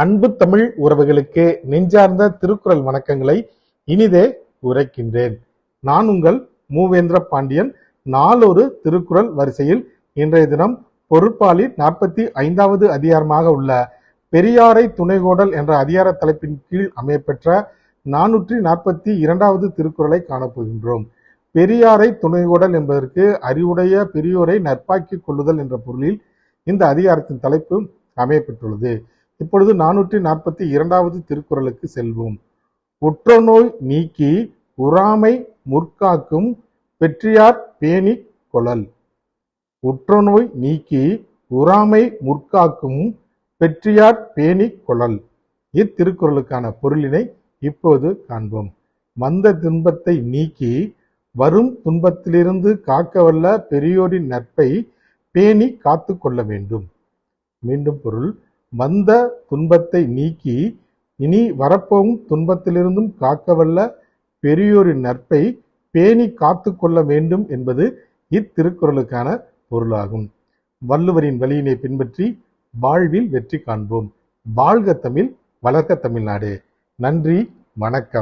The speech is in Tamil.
அன்பு தமிழ் உறவுகளுக்கு நெஞ்சார்ந்த திருக்குறள் வணக்கங்களை இனிதே உரைக்கின்றேன். நான் உங்கள் மூவேந்திர பாண்டியன். நாளொரு திருக்குறள் வரிசையில் இன்றைய தினம் பொருட்பாலி நாற்பத்தி ஐந்தாவது அதிகாரமாக உள்ள பெரியாரை துணைகோடல் என்ற அதிகார தலைப்பின் கீழ் அமையப்பெற்ற நானூற்றி நாற்பத்தி இரண்டாவது திருக்குறளை காணப்போகின்றோம். பெரியாரை துணைகோடல் என்பதற்கு அறிவுடைய பெரியோரை நட்பாக்கிக் கொள்ளுதல் என்ற பொருளில் இந்த அதிகாரத்தின் தலைப்பு அமையப்பெற்றுள்ளது. இப்பொழுது நானூற்றி நாற்பத்தி இரண்டாவது திருக்குறளுக்கு செல்வோம். உற்றநோய் நீக்கி உறாமை முற்காக்கும் பெற்றியார் பேணி கொளல். உற்றநோய் நீக்கி உறாமை முற்காக்கும் பெற்றியார் பேணி கொளல். இத்திருக்குறளுக்கான பொருளினை இப்போது காண்போம். வந்த துன்பத்தை நீக்கி வரும் துன்பத்திலிருந்து காக்கவல்ல பெரியோரின் நட்பை பேணி காத்து கொள்ள வேண்டும். மீண்டும் பொருள் வந்த துன்பத்தை நீக்கி இனி வரப்போகும் துன்பத்திலிருந்தும் காக்கவல்ல பெரியோரின் நட்பை பேணி காத்து கொள்ள வேண்டும் என்பது இத்திருக்குறளுக்கான பொருளாகும். வள்ளுவரின் வழியினை பின்பற்றி வாழ்வில் வெற்றி காண்போம். வாழ்க தமிழ் வளர்க்க தமிழ்நாடு. நன்றி வணக்கம்.